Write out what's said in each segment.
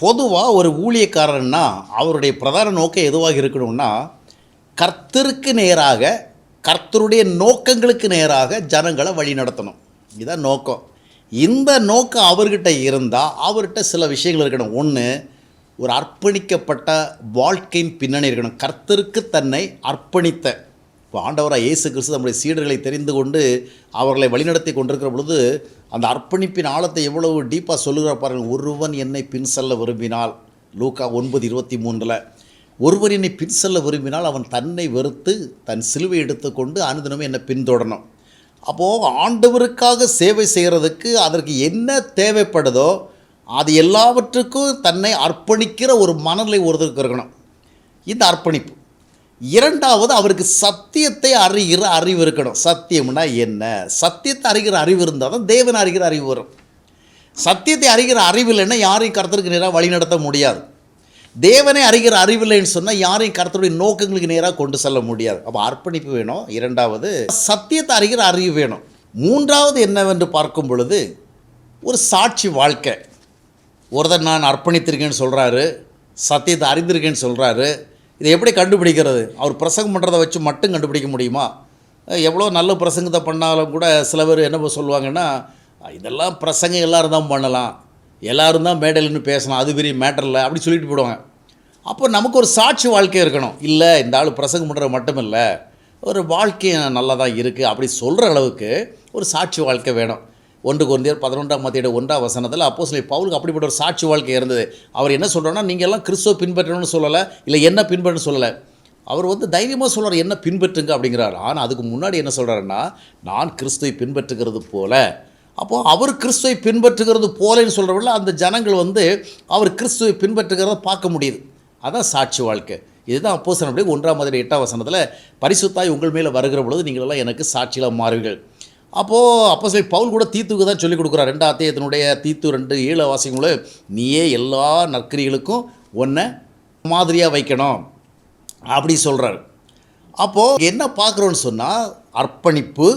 பொதுவாக ஒரு ஊழியக்காரன்னா அவருடைய பிரதான நோக்கம் எதுவாக இருக்கணும்னா கர்த்தருக்கு நேராக கர்த்தருடைய நோக்கங்களுக்கு நேராக ஜனங்களை வழி நடத்தணும். இதுதான் நோக்கம். இந்த நோக்கம் அவர்கிட்ட இருந்தால் அவர்கிட்ட சில விஷயங்கள் இருக்கணும். ஒன்று ஒரு அர்ப்பணிக்கப்பட்ட வாழ்க்கையின் பின்னணி இருக்கணும். கர்த்தருக்கு தன்னை அர்ப்பணித்த இப்போ ஆண்டவராக இயேசு கிறிஸ்து நம்முடைய சீடர்களை தெரிந்து கொண்டு அவர்களை வழிநடத்தி கொண்டிருக்கிற பொழுது அந்த அர்ப்பணிப்பின் ஆழத்தை எவ்வளவு டீப்பாக சொல்லுகிறார் பாருங்கள். ஒருவன் என்னை பின் செல்ல விரும்பினால் லூக்கா ஒன்பது இருபத்தி மூன்றில் ஒருவன் என்னை பின் செல்ல விரும்பினால் அவன் தன்னை வெறுத்து தன் சிலுவை எடுத்துக்கொண்டு அனுதினமும் என்னை பின்தொடரணும் அப்போது ஆண்டவருக்காக சேவை செய்கிறதுக்கு அதற்கு என்ன தேவைப்படுதோ அது எல்லாவற்றுக்கும் தன்னை அர்ப்பணிக்கிற ஒரு மனநிலை ஒருத்தருக்கு இருக்கணும். இந்த அர்ப்பணிப்பு. இரண்டாவது அவருக்கு சத்தியத்தை அறிகிற அறிவு இருக்கணும். சத்தியம்னா என்ன? சத்தியத்தை அறிகிற அறிவு இருந்தால் தான் தேவன் அறிகிற அறிவு வரும். சத்தியத்தை அறிகிற அறிவு இல்லைன்னா யாரையும் கருத்தருக்கு நேராக வழி நடத்த முடியாது. தேவனை அறிகிற அறிவில்லைன்னு சொன்னால் யாரையும் கருத்துடைய நோக்கங்களுக்கு நேராக கொண்டு செல்ல முடியாது. அப்போ அர்ப்பணிப்பு வேணும். இரண்டாவது சத்தியத்தை அறிகிற அறிவு வேணும். மூன்றாவது என்னவென்று பார்க்கும் பொழுது ஒரு சாட்சி வாழ்க்கை. ஒருத்தர் நான் அர்ப்பணித்திருக்கேன்னு சொல்கிறாரு சத்தியத்தை அறிந்திருக்கேன்னு சொல்கிறாரு இதை எப்படி கண்டுபிடிக்கிறது? அவர் பிரசங்கம் பண்ணுறதை வச்சு மட்டும் கண்டுபிடிக்க முடியுமா? எவ்வளோ நல்ல பிரசங்கத்தை பண்ணாலும் கூட சில பேர் என்ன சொல்லுவாங்கன்னா இதெல்லாம் பிரசங்கம் எல்லோரும் தான் பண்ணலாம். எல்லோரும் தான் மேடல்னு பேசலாம். அது பெரிய மேட்டர் இல்லை. அப்படி சொல்லிட்டு போடுவாங்க அப்போ நமக்கு ஒரு சாட்சி வாழ்க்கை இருக்கணும். இல்லை இந்த ஆள் பிரசங்கம் பண்ணுறது மட்டும் இல்லை ஒரு வாழ்க்கை நல்லா தான் இருக்குது அப்படி சொல்கிற அளவுக்கு ஒரு சாட்சி வாழ்க்கை வேணும். ஒன்று குருந்தியர் பதினொன்றாம் மத்தியோட ஒன்றாம் வசனத்தில் அப்போ சொல்லி பவுலுக்கு அப்படிப்பட்ட ஒரு சாட்சி வாழ்க்கை இருந்தது. அவர் என்ன சொல்கிறோன்னா நீங்கள் எல்லாம் கிறிஸ்துவ பின்பற்றணும்னு சொல்லலை இல்லை என்ன பின்பற்றணும்னு சொல்லலை. அவர் வந்து தைரியமாக சொல்கிறார் என்ன பின்பற்றுங்க? அப்படிங்கிறார். ஆனால் அதுக்கு முன்னாடி என்ன சொல்கிறாருன்னா நான் கிறிஸ்துவை பின்பற்றுகிறது போல. அப்போது அவர் கிறிஸ்துவை பின்பற்றுகிறது போலன்னு சொல்கிறவங்கள அந்த ஜனங்கள் வந்து அவர் கிறிஸ்துவை பின்பற்றுகிறத பார்க்க முடியுது. அதான் சாட்சி வாழ்க்கை. இதுதான் அப்போ அப்படி ஒன்றாம் மாதிரி எட்டாம் வசனத்தில் பரிசுத்தாய் உங்கள் மேலே வருகிற பொழுது நீங்களெல்லாம் எனக்கு சாட்சியில் மாறுவீர்கள். அப்போது அப்போ சொல்லி பவுல் கூட தீத்துக்கு தான் சொல்லிக் கொடுக்குறார். ரெண்டு அத்தியத்தினுடைய தீத்து ரெண்டு ஏழு வாசியங்களும் நீயே எல்லா நற்கிரிகளுக்கும் ஒன்றை மாதிரியாக வைக்கணும். அப்படி சொல்கிறார் அப்போது என்ன பார்க்குறோன்னு சொன்னால் அர்ப்பணிப்பு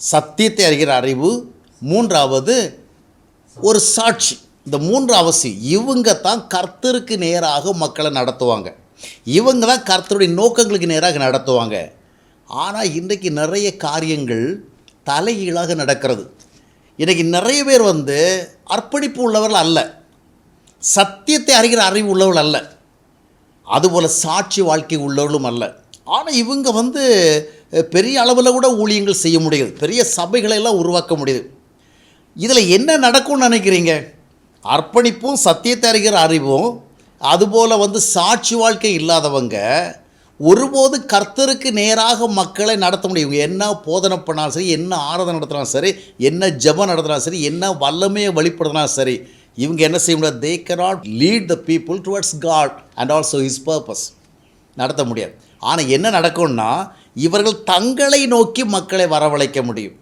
சத்தியத்தை அறிகிற அறிவு மூன்றாவது ஒரு சாட்சி. இந்த மூன்று அவசியம் இவங்க தான் கர்த்தருக்கு நேராக மக்களை நடத்துவாங்க. இவங்க தான் கர்த்தருடைய நோக்கங்களுக்கு நேராக நடத்துவாங்க. ஆனால் இன்றைக்கு நிறைய காரியங்கள் தலைகீழாக நடக்கிறது. இன்றைக்கி நிறைய பேர் வந்து அர்ப்பணிப்பு உள்ளவர்கள் அல்ல. சத்தியத்தை அறிகிற அறிவு உள்ளவர்கள் அல்ல. அதுபோல் சாட்சி வாழ்க்கை உள்ளவர்களும் அல்ல. ஆனால் இவங்க வந்து பெரிய அளவில் கூட ஊழியங்கள் செய்ய முடியுது. பெரிய சபைகளை எல்லாம் உருவாக்க முடியுது. இதில் என்ன நடக்கும்னு நினைக்கிறீங்க? அர்ப்பணிப்பும் சத்தியத்தை அறிகிற அறிவும் அதுபோல் வந்து சாட்சி வாழ்க்கை இல்லாதவங்க ஒருபோது கர்த்தருக்கு நேராக மக்களை நடத்த முடியும். இவங்க என்ன போதனை பண்ணாலும் சரி என்ன ஆராதனை நடத்தினாலும் சரி என்ன ஜபம் நடத்தினாலும் சரி என்ன வல்லமையை வெளிப்படுத்தினாலும் சரி இவங்க என்ன செய்ய முடியாது? They cannot lead the people towards God and also his purpose நடத்த முடியாது. ஆனால் என்ன நடக்கும்னா இவர்கள் தங்களை நோக்கி மக்களை வரவழைக்க முடியும்.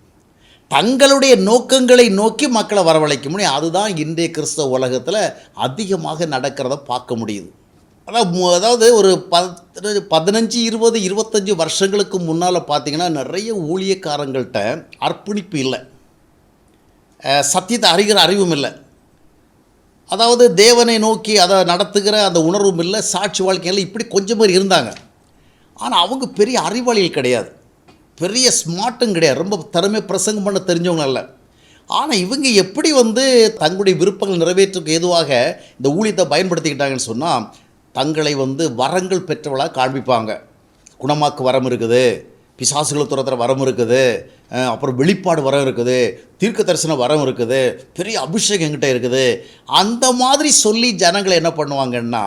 தங்களுடைய நோக்கங்களை நோக்கி மக்களை வரவழைக்க முடியும். அதுதான் இன்றைய கிறிஸ்தவ உலகத்தில் அதிகமாக நடக்கிறத பார்க்க முடியுது. ஆனால் அதாவது ஒரு பத்து பதினஞ்சு இருபது இருபத்தஞ்சி வருஷங்களுக்கு முன்னால் பார்த்தீங்கன்னா நிறைய ஊழியக்காரங்கள்ட்ட அர்ப்பணிப்பு இல்லை. சத்தியத்தை அறிகிற அறிவும் இல்லை. அதாவது தேவனை நோக்கி அதை நடத்துகிற அந்த உணர்வும் இல்லை சாட்சி வாழ்க்கையில் இப்படி கொஞ்சம் பேர் இருந்தாங்க. ஆனால் அவங்க பெரிய அறிவாளிகள் கிடையாது. பெரிய ஸ்மார்ட்டும் கிடையாது. ரொம்ப திறமை பிரசங்கம் பண்ண தெரிஞ்சவங்க அல்ல. ஆனால் இவங்க எப்படி வந்து தங்களுடைய விருப்பங்கள் நிறைவேற்றுக்கு ஏதுவாக இந்த ஊழியத்தை பயன்படுத்திக்கிட்டாங்கன்னு சொன்னால் தங்களை வந்து வரங்கள் பெற்றவளாக காண்பிப்பாங்க. குணமாக்கு வரம் இருக்குது. பிசாசுகளை துரத்துற வரம் இருக்குது. அப்புறம் வெளிப்பாடு வரம் இருக்குது. தீர்க்க தரிசன வரம் இருக்குது. பெரிய அபிஷேகம் எங்கிட்ட இருக்குது. அந்த மாதிரி சொல்லி ஜனங்களை என்ன பண்ணுவாங்கன்னா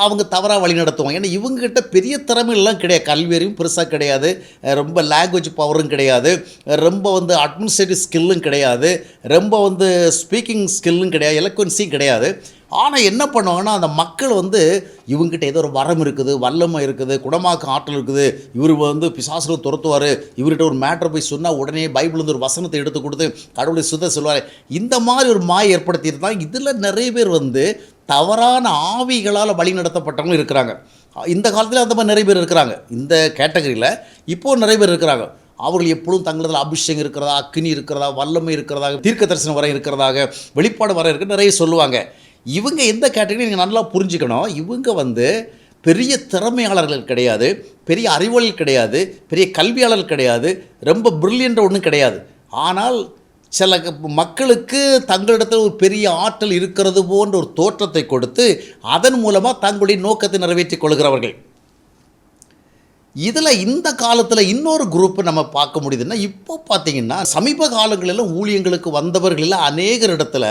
அவங்க தவறாக வழி நடத்துவாங்க. ஏன்னா இவங்ககிட்ட பெரிய திறமைகள்லாம் கிடையாது. கல்வி அறிவும் பெருசாக கிடையாது ரொம்ப லாங்குவேஜ் பவரும் கிடையாது. ரொம்ப வந்து அட்மினிஸ்ட்ரேட்டிவ் ஸ்கில்லும் கிடையாது. ரொம்ப வந்து ஸ்பீக்கிங் ஸ்கில்லும் கிடையாது. எலக்வன்சியும் கிடையாது. ஆனால் என்ன பண்ணுவாங்கன்னா அந்த மக்கள் வந்து இவங்ககிட்ட ஏதோ ஒரு வரம் இருக்குது வல்லமை இருக்குது குணமாக்க ஆற்றல் இருக்குது. இவர் வந்து பிசாசில் துரத்துவார். இவர்கிட்ட ஒரு மேட்ரு போய் சொன்னால் உடனே பைபிள்லேருந்து ஒரு வசனத்தை எடுத்து கொடுத்து கடவுளை சுத்த சொல்லுவார். இந்த மாதிரி ஒரு மாயை ஏற்படுத்திட்டு தான் இதில் நிறைய பேர் வந்து தவறான ஆவிகளால் வழி நடத்தப்பட்டவங்களும் இருக்கிறாங்க. இந்த காலத்தில் அந்த மாதிரி நிறைய பேர் இருக்கிறாங்க. இந்த கேட்டகரியில் இப்போது நிறைய பேர் இருக்கிறாங்க. அவர்கள் எப்பொழுதும் தங்களதில் அபிஷேகம் இருக்கிறதா அக்னி இருக்கிறதா வல்லமை இருக்கிறதா தீர்க்க தரிசனம் வர இருக்கிறதாக வெளிப்பாடு வர இருக்க நிறைய சொல்லுவாங்க. இவங்க எந்த கேட்டகரி நீங்கள் நல்லா புரிஞ்சுக்கணும்? இவங்க வந்து பெரிய திறமையாளர்கள் கிடையாது பெரிய அறிவாளர்கள் கிடையாது பெரிய கல்வியாளர்கள் கிடையாது ரொம்ப பிரில்லியൻ്ற ஒன்றும் கிடையாது. ஆனால் சில மக்களுக்கு தங்களிடத்தில் ஒரு பெரிய ஆற்றல் இருக்கிறது போன்ற ஒரு தோற்றத்தை கொடுத்து அதன் மூலமாக தங்களுடைய நோக்கத்தை நிறைவேற்றிக் கொள்கிறவர்கள். இதில் இந்த காலத்தில் இன்னொரு குரூப்பை நம்ம பார்க்க முடியுதுன்னா இப்போ பார்த்தீங்கன்னா சமீப காலங்களில் ஊழியங்களுக்கு வந்தவர்களில் அநேகர் இடத்துல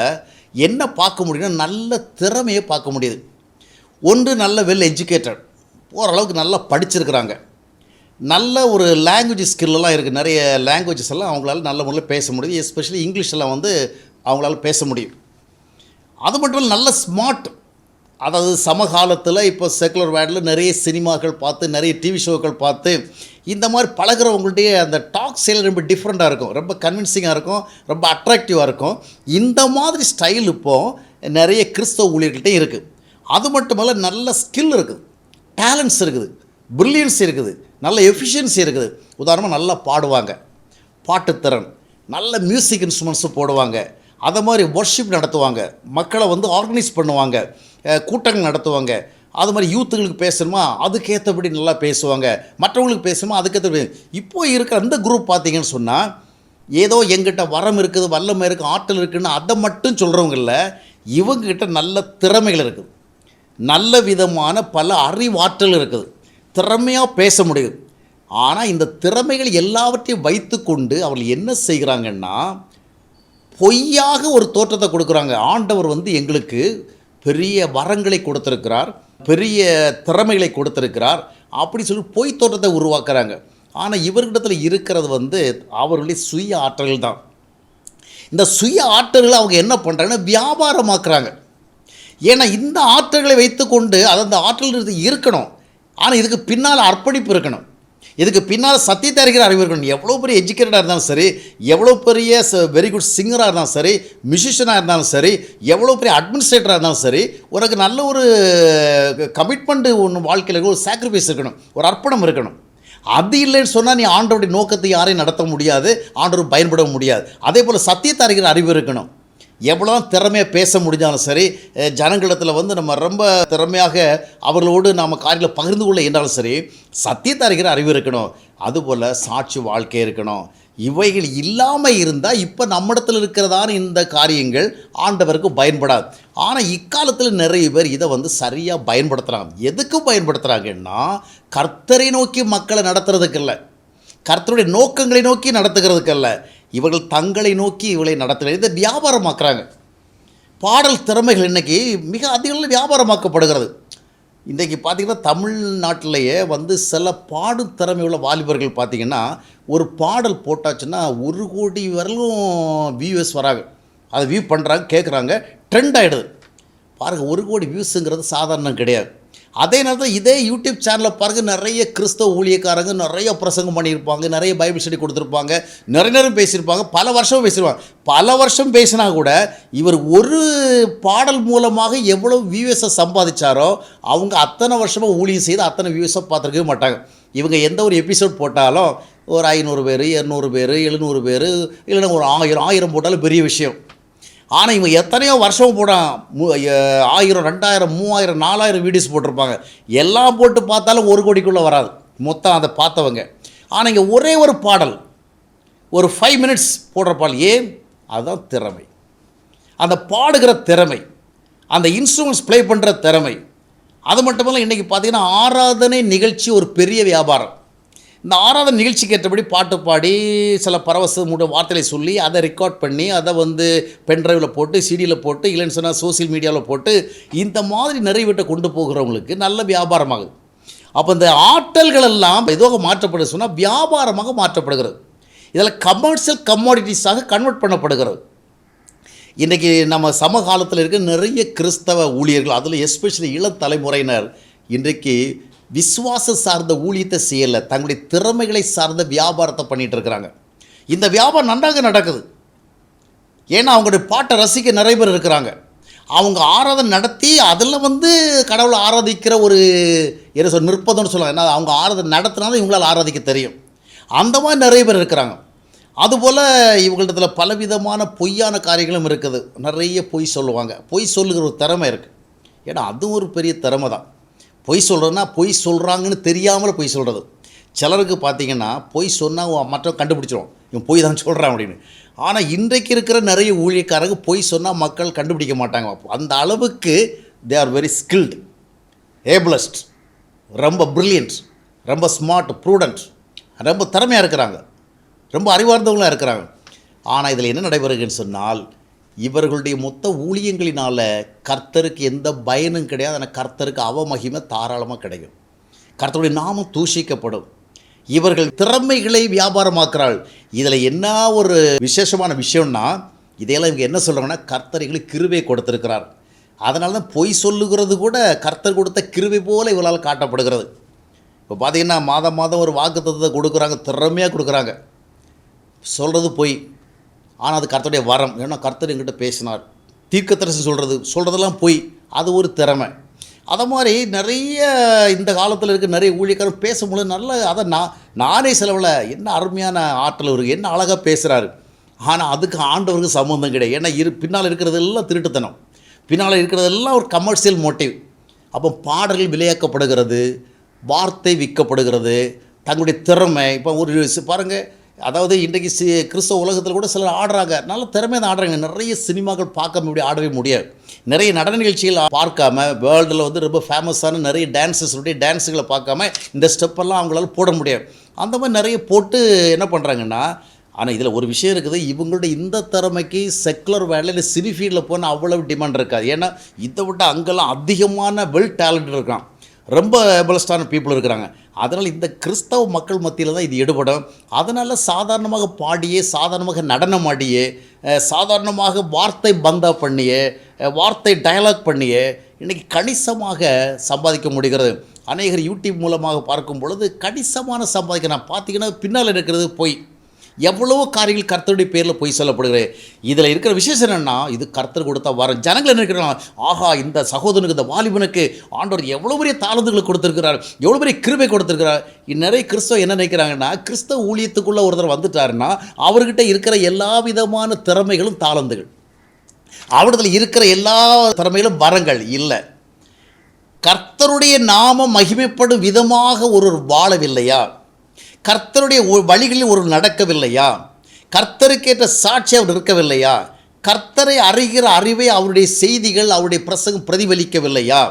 என்ன பார்க்க முடியும்னா நல்ல திறமையை பார்க்க முடியுது. ஒன்று நல்ல வெல் எஜுகேட்டட் ஓரளவுக்கு நல்லா படிச்சிருக்கிறாங்க. நல்ல ஒரு லாங்குவேஜ் ஸ்கில்லாம் இருக்குது நிறைய லாங்குவேஜஸ் எல்லாம் அவங்களால நல்ல முறையில் பேச முடியுது. எஸ்பெஷலி இங்கிலீஷெல்லாம் வந்து அவங்களால பேச முடியும். அது மட்டும் இல்லை நல்ல ஸ்மார்ட் அதாவது சமகாலத்தில் இப்போ செக்குலர் வேர்ல்டில் நிறைய சினிமாக்கள் பார்த்து நிறைய டிவி ஷோக்கள் பார்த்து இந்த மாதிரி பழகுறவங்களுடைய அந்த டாக் ஸ்டைல் ரொம்ப டிஃப்ரெண்ட்டாக இருக்கும். ரொம்ப கன்வின்சிங்காக இருக்கும். ரொம்ப அட்ராக்டிவாக இருக்கும். இந்த மாதிரி ஸ்டைல் இப்போது நிறைய கிறிஸ்தவ ஊழியர்கள்ட்டே இருக்குது அது மட்டுமல்ல நல்ல ஸ்கில் இருக்குது. டேலண்ட்ஸ் இருக்குது. பிரில்லியன்ஸ் இருக்குது. நல்ல எஃபிஷியன்சி இருக்குது. உதாரணமாக நல்லா பாடுவாங்க. பாட்டுத்திறன் நல்ல மியூசிக் இன்ஸ்ட்ருமெண்ட்ஸும் போடுவாங்க. அதை மாதிரி ஒர்ஷிப் நடத்துவாங்க. மக்களை வந்து ஆர்கனைஸ் பண்ணுவாங்க. கூட்டங்கள் நடத்துவாங்க. அது மாதிரி யூத்துகளுக்கு பேசணுமா? அதுக்கேற்றபடி நல்லா பேசுவாங்க. மற்றவங்களுக்கு பேசணுமா? அதுக்கேற்றபடி இப்போ இருக்கிற அந்த குரூப் பார்த்தீங்கன்னு சொன்னால் ஏதோ எங்கிட்ட வரம் இருக்குது வல்லமை இருக்குது ஆற்றல் இருக்குதுன்னு அதை மட்டும் சொல்கிறவங்கள இவங்ககிட்ட நல்ல திறமைகள் இருக்குது. நல்ல விதமான பல அறிவாற்றல் இருக்குது. திறமையாக பேச முடியுது ஆனால் இந்த திறமைகள் எல்லாவற்றையும் வைத்துக்கொண்டு அவர்கள் என்ன செய்கிறாங்கன்னா பொய்யாக ஒரு தோற்றத்தை கொடுக்குறாங்க. ஆண்டவர் வந்து எங்களுக்கு பெரிய வரங்களை கொடுத்துருக்கிறார் பெரிய திறமைகளை கொடுத்துருக்கிறார். அப்படி சொல்லி பொய் தோற்றத்தை உருவாக்குறாங்க. ஆனால் இவர்களிடத்தில் இருக்கிறது வந்து அவர்களுடைய சுய ஆற்றல்கள் தான் இந்த சுய ஆற்றல்களை அவங்க என்ன பண்ணுறாங்கன்னா வியாபாரமாக்குறாங்க. ஏன்னா இந்த ஆற்றல்களை வைத்துக்கொண்டு அது அந்த ஆற்றல் இருக்கணும். ஆனால் இதுக்கு பின்னால் அர்ப்பணிப்பு இருக்கணும். இதுக்கு பின்னால் சத்தியத்தை அறிகிற அறிவு இருக்கணும். எவ்வளோ பெரிய எஜுகேட்டடாக இருந்தாலும் சரி எவ்வளோ பெரிய வெரி குட் சிங்கராக இருந்தாலும் சரி மியூசிஷியனாக இருந்தாலும் சரி எவ்வளோ பெரிய அட்மினிஸ்ட்ரேட்டராக இருந்தாலும் சரி உனக்கு நல்ல ஒரு கமிட்மெண்ட் ஒன்று வாழ்க்கையில் ஒரு சாக்ரிஃபைஸ் இருக்கணும் ஒரு அர்ப்பணம் இருக்கணும். அது இல்லைன்னு சொன்னால் நீ ஆண்டோடைய நோக்கத்தை யாரையும் நடத்த முடியாது ஆண்டவர் பயன்பட முடியாது. அதே போல் சத்தியத்தை அறிகிற அறிவு இருக்கணும். எவ்வளோ திறமையாக பேச முடிஞ்சாலும் சரி ஜனங்களிடத்தில் வந்து நம்ம ரொம்ப திறமையாக அவர்களோடு நாம் காரியங்களை பகிர்ந்து கொள்ள என்றாலும் சரி சத்தியத்தை அறிகிற அறிவு இருக்கணும். அதுபோல் சாட்சி வாழ்க்கை இருக்கணும். இவைகள் இல்லாமல் இருந்தால் இப்போ நம்மிடத்தில் இருக்கிறதான இந்த காரியங்கள் ஆண்டவருக்கு பயன்படாது. ஆனால் இக்காலத்தில் நிறைய பேர் இதை வந்து சரியாக பயன்படுத்துகிறாங்க எதுக்கு பயன்படுத்துகிறாங்கன்னா கர்த்தரை நோக்கி மக்களை நடத்துறதுக்கு இல்லை. கர்த்தருடைய நோக்கங்களை நோக்கி நடத்துகிறதுக்கு இல்லை. இவர்கள் தங்களை நோக்கி இவளை நடத்துகிறார் இதை வியாபாரமாக்குறாங்க. பாடல் திறமைகள் இன்னைக்கு மிக அதிகளவில் வியாபாரமாக்கப்படுகிறது. இன்றைக்கி பார்த்திங்கன்னா தமிழ்நாட்டிலேயே வந்து சில பாடும் திறமை உள்ள வாலிபர்கள் பார்த்திங்கன்னா ஒரு பாடல் போட்டாச்சுன்னா ஒரு கோடி வரலும் வியூஎஸ் வராங்க. அதை வியூ பண்ணுறாங்க கேட்குறாங்க ட்ரெண்ட் ஆகிடுது பாருங்கள் ஒரு கோடி வியூஸுங்கிறது சாதாரணம் கிடையாது. அதே நேரத்தில் இதே யூடியூப் சேனலில் பாருங்க நிறைய கிறிஸ்தவ ஊழியக்காரங்க நிறைய பிரசங்கம் பண்ணியிருப்பாங்க நிறைய பைபிள் ஸ்டடி கொடுத்துருப்பாங்க நிறைய நேரம் பேசியிருப்பாங்க பல வருஷம் பேசியிருப்பாங்க. பல வருஷம் பேசினா கூட இவர் ஒரு பாடல் மூலமாக எவ்வளோ வியூஎஸை சம்பாதிச்சாரோ அவங்க அத்தனை வருஷமாக ஊழியம் செய்து அத்தனை வியூஸை பார்த்துருக்கவே மாட்டாங்க. இவங்க எந்த ஒரு எபிசோட் போட்டாலும் ஒரு ஐநூறு பேர் இரநூறு பேர் எழுநூறு பேர் இல்லைன்னா ஒரு ஆயிரம் ஆயிரம் போட்டாலும் பெரிய விஷயம். ஆனால் இவங்க எத்தனையோ வருஷம் போடான் மு ஆயிரம் ரெண்டாயிரம் மூவாயிரம் நாலாயிரம் வீடியோஸ் போட்டிருப்பாங்க. எல்லாம் போட்டு பார்த்தாலும் ஒரு கோடிக்குள்ளே வராது. மொத்தம் அதை பார்த்தவங்க. ஆனால் இங்கே ஒரே ஒரு பாடல் ஒரு ஃபைவ் மினிட்ஸ் போடுற பாடல். ஏன்? அதுதான் திறமை. அந்த பாடுகிற திறமை அந்த இன்ஸ்ட்ருமெண்ட்ஸ் ப்ளே பண்ணுற திறமை. அது மட்டுமல்ல இன்றைக்கி பார்த்தீங்கன்னா ஆராதனை நிகழ்ச்சி ஒரு பெரிய வியாபாரம். இந்த ஆராதனை நிகழ்ச்சிக்கு ஏற்றபடி பாட்டு பாடி சில பரவச மூட வார்த்தைகளை சொல்லி அதை ரெக்கார்ட் பண்ணி அதை வந்து பென்ட்ரைவில் போட்டு சிடியில் போட்டு இல்லைன்னு சொன்னால் சோஷியல் மீடியாவில் போட்டு இந்த மாதிரி நிறைவேற்ற கொண்டு போகிறவங்களுக்கு நல்ல வியாபாரமாகுது அப்போ இந்த ஆற்றல்கள் எல்லாம் எதுவாக மாற்றப்படுது சொன்னால் வியாபாரமாக மாற்றப்படுகிறது. இதில் கமர்ஷியல் கமாடிட்டிஸாக கன்வெர்ட் பண்ணப்படுகிறது. இன்றைக்கி நம்ம சமகாலத்தில் இருக்க நிறைய கிறிஸ்தவ ஊழியர்கள் அதில் எஸ்பெஷலி இளம் தலைமுறையினர் இன்றைக்கு விசுவாச சார்ந்த ஊழியத்தை செய்யலை. தங்களுடைய திறமைகளை சார்ந்த வியாபாரத்தை பண்ணிட்டு இருக்கிறாங்க. இந்த வியாபாரம் நன்றாக நடக்குது. ஏன்னா அவங்களுடைய பாட்டை ரசிக்க நிறைய பேர் இருக்கிறாங்க. அவங்க ஆராதனை நடத்தி அதில் வந்து கடவுளை ஆராதிக்கிற ஒரு என்ன சொல் நிற்பதம்னு சொல்லுவாங்க ஏன்னா அவங்க ஆராதனை நடத்தினாலும் இவங்களால் ஆராதிக்க தெரியும். அந்த மாதிரி நிறைய பேர் இருக்கிறாங்க. அதுபோல் இவங்களிடத்தில் பலவிதமான பொய்யான காரியங்களும் இருக்குது. நிறைய பொய் சொல்லுவாங்க. பொய் சொல்லுகிற ஒரு திறமை இருக்குது ஏன்னா அதுவும் ஒரு பெரிய திறமை தான் பொய் சொல்கிறதுனா பொய் சொல்கிறாங்கன்னு தெரியாமல் பொய் சொல்கிறது சிலருக்கு பார்த்தீங்கன்னா பொய் சொன்னால் மற்ற கண்டுபிடிச்சிரும் இவன் பொய் தான் சொல்கிறான் அப்படின்னு. ஆனால் இன்றைக்கு இருக்கிற நிறைய ஊழியக்காரங்க பொய் சொன்னால் மக்கள் கண்டுபிடிக்க மாட்டாங்க. அந்த அளவுக்கு they are very skilled ablest ரொம்ப ப்ரில்லியன்ட் ரொம்ப ஸ்மார்ட் ப்ரூடண்ட் ரொம்ப திறமையாக இருக்கிறாங்க. ரொம்ப அறிவார்ந்தவங்களாக இருக்கிறாங்க. ஆனால் இதில் என்ன நடைபெறுதுன்னு சொன்னால் இவர்களுடைய மொத்த ஊழியங்களினால் கர்த்தருக்கு எந்த பயனும் கிடையாது. ஆனால் கர்த்தருக்கு அவமகிமை தாராளமாக கிடைக்கும். கர்த்தருடைய நாமம் தூஷிக்கப்படும். இவர்கள் திறமைகளை வியாபாரமாக்குறாள். இதில் என்ன ஒரு விசேஷமான விஷயம்னா இதையெல்லாம் இவங்க என்ன சொல்கிறாங்கன்னா கர்த்தரைகளுக்கு கிருவை கொடுத்துருக்கிறார். அதனால தான் பொய் சொல்லுகிறது கூட கர்த்தர் கொடுத்த கிருவை போல இவளால் காட்டப்படுகிறது. இப்போ பார்த்திங்கன்னா மாதம் மாதம் ஒரு வாக்குத்தத்தை கொடுக்குறாங்க திறமையாக கொடுக்குறாங்க. சொல்கிறது பொய். ஆனால் அது கர்த்தருடைய வரம். ஏன்னா கர்த்தர் எங்கிட்ட பேசினார். தீர்க்கத்தரசன் சொல்கிறது சொல்கிறதெல்லாம் பொய் அது ஒரு திறமை. அதை மாதிரி நிறைய இந்த காலத்தில் இருக்க நிறைய ஊழியக்காரர் பேசும்போது நல்ல அதை நான் நானே செலவில். என்ன அருமையான ஆற்றல் இருக்குது என்ன அழகாக பேசுகிறாரு ஆனால் அதுக்கு ஆண்டவருக்கு சம்மந்தம் கிடையாது. ஏன்னா இரு பின்னால் இருக்கிறதெல்லாம் திருட்டுத்தனம். பின்னால் இருக்கிறதெல்லாம் ஒரு கமர்ஷியல் மோட்டிவ் அப்போ பாடல்கள் விளையாக்கப்படுகிறது வார்த்தை விற்கப்படுகிறது தங்களுடைய திறமை. இப்போ ஒரு பாருங்கள் அதாவது இன்றைக்கு சி கிறிஸ்தவ உலகத்தில் கூட சிலர் ஆடுறாங்க. நல்ல திறமையாக தான் ஆடுறாங்க. நிறைய சினிமாக்கள் பார்க்காம இப்படி ஆடவே முடியாது. நிறைய நடன நிகழ்ச்சிகள் பார்க்காம வேர்ல்டில் வந்து ரொம்ப ஃபேமஸான நிறைய டான்ஸஸ்னுடைய டான்ஸுகளை பார்க்காம இந்த ஸ்டெப்பெல்லாம் அவங்களால போட முடியாது. அந்த மாதிரி நிறைய போட்டு என்ன பண்ணுறாங்கன்னா ஆனால் இதில் ஒரு விஷயம் இருக்குது. இவங்களுடைய இந்த திறமைக்கு செக்குலர் வேலையில் சினி ஃபீல்டில் போனால் அவ்வளவு டிமாண்ட் இருக்காது. ஏன்னா இதை விட அங்கெல்லாம் அதிகமான வெல் டேலண்ட் இருக்கான். ரொம்ப எபலஸ்டான பீப்புள் இருக்கிறாங்க அதனால் இந்த கிறிஸ்தவ மக்கள் மத்தியில் தான் இது ஈடுபடும் அதனால் சாதாரணமாக பாடியே சாதாரணமாக நடனம் ஆடியே சாதாரணமாக வார்த்தை பந்தா பண்ணியே வார்த்தை டயலாக் பண்ணியே இன்றைக்கி கணிசமாக சம்பாதிக்க முடிகிறது. அநேகர் யூடியூப் மூலமாக பார்க்கும் பொழுது கணிசமான சம்பாதிக்க நான் பார்த்தீங்கன்னா பின்னால் இருக்கிறது போய். எவ்வளவோ காரியங்கள் கர்த்தருடைய பேரில் போய் சொல்லப்படுகிறது. இதில் இருக்கிற விசேஷம் என்னென்னா இது கர்த்தர் கொடுத்த வரம். ஜனங்கள் என்ன இருக்கிறாங்க? ஆஹா இந்த சகோதரனுக்கு இந்த வாலிபனுக்கு ஆண்டவர் எவ்வளோ பெரிய தாளந்துகளை கொடுத்துருக்கிறார் எவ்வளோ பெரிய கிருபை கொடுத்துருக்கிறார். இ- நிறைய கிறிஸ்தவ என்ன நினைக்கிறாங்கன்னா கிறிஸ்தவ ஊழியத்துக்குள்ளே ஒருத்தர் வந்துட்டாருன்னா அவர்கிட்ட இருக்கிற எல்லா விதமான திறமைகளும் தாளந்துகள் அவரிடத்தில் இருக்கிற எல்லா திறமைகளும் வரங்கள் இல்லை. கர்த்தருடைய நாமம் மகிமைப்படும் விதமாக ஒருவர் வாழவில்லையா? கர்த்தருடைய வழிகளில் ஒரு நடக்கவில்லையா? கர்த்தருக்கேற்ற சாட்சி அவர் இருக்கவில்லையா கர்த்தரை அறிகிற அறிவை அவருடைய செய்திகள் அவருடைய பிரசங்கம் பிரதிபலிக்கவில்லையா?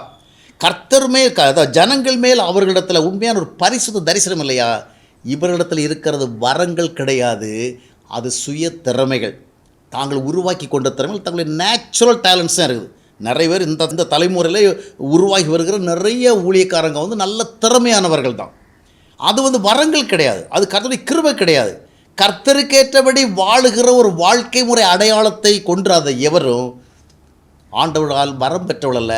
கர்த்தர் மேல் க- அதாவது ஜனங்கள் மேல் அவர்களிடத்தில் உண்மையான ஒரு பரிசுத்த தரிசனம் இல்லையா? இவர்களிடத்தில் இருக்கிறது வரங்கள் கிடையாது. அது சுய திறமைகள். தாங்கள் உருவாக்கி கொண்ட திறமைகள் தங்களுடைய நேச்சுரல் டேலண்ட்ஸ் தான் இருக்குது. நிறைய பேர் இந்த இந்த தலைமுறையில் உருவாகி வருகிற நிறைய ஊழியக்காரங்க வந்து நல்ல திறமையானவர்கள் தான். அது வந்து வரங்கள் கிடையாது. அது கர்த்தருடைய கிருபை கிடையாது. கர்த்தருக்கேற்றபடி வாழுகிற ஒரு வாழ்க்கை முறை அடையாளத்தை கொன்றாத எவரும் ஆண்டவரால் வரம் பெற்றவள்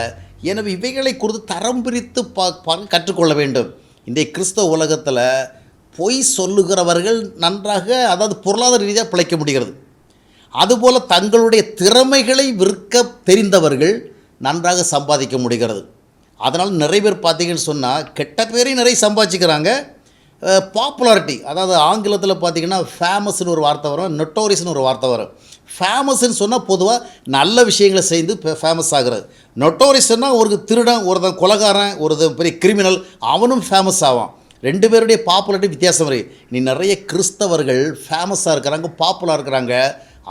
எனவே இவைகளை குறித்து தரம் பிரித்து பா கற்றுக்கொள்ள வேண்டும். இன்றைய கிறிஸ்தவ உலகத்தில் பொய் சொல்லுகிறவர்கள் நன்றாக அதாவது பொருளாதார ரீதியாக பிழைக்க முடிகிறது. அதுபோல் தங்களுடைய திறமைகளை விற்க தெரிந்தவர்கள் நன்றாக சம்பாதிக்க முடிகிறது. அதனால் நிறைய பேர் பார்த்தீங்கன்னு சொன்னால் கெட்ட பேரையும் நிறைய சம்பாதிச்சுக்கிறாங்க. பாப்புலாரிட்டி அதாவது ஆங்கிலத்தில் பார்த்தீங்கன்னா ஃபேமஸ்னு ஒரு வார்த்தை வரும் நொட்டோரிஸ்னு ஒரு வார்த்தை வரும். ஃபேமஸ்ன்னு சொன்னால் பொதுவாக நல்ல விஷயங்களை செய்து ஃபேமஸ் ஆகிறது. நொட்டோரிஸ்னால் ஒரு திருடன் ஒருத்தன் கொலகாரன் ஒருத்தன் பெரிய கிரிமினல் அவனும் ஃபேமஸ் ஆவான். ரெண்டு பேருடைய பாப்புலாரிட்டி வித்தியாசம் இருக்கு. நீ நிறைய கிறிஸ்தவர்கள் ஃபேமஸாக இருக்கிறாங்க பாப்புலராக இருக்கிறாங்க.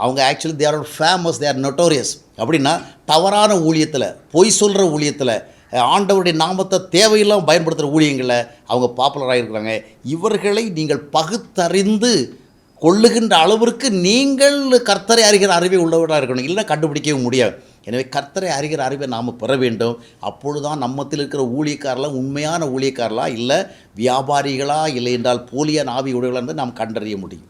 அவங்க actually they are famous they are notorious அப்படின்னா தவறான ஊழியத்தில் பொய் சொல்கிற ஊழியத்தில் ஆண்டவருடைய நாமத்தை தேவையில்லாமல் பயன்படுத்துகிற ஊழியங்களை அவங்க பாப்புலராக இருக்கிறாங்க. இவர்களை நீங்கள் பகுத்தறிந்து கொள்ளுகின்ற அளவிற்கு நீங்கள் கர்த்தரை அறிகிற அறிவை உள்ளவராக இருக்கணும். இல்லைன்னா கண்டுபிடிக்கவும் முடியாது. எனவே கர்த்தரை அறிகிற அறிவை நாம் பெற வேண்டும். அப்பொழுதுதான் நம்மத்தில் இருக்கிற ஊழியக்காரலாம் உண்மையான ஊழியக்காரலாம் இல்லை வியாபாரிகளா இல்லை என்றால் போலியான ஆவி உடையவர்களா நாம் கண்டறிய முடியும்.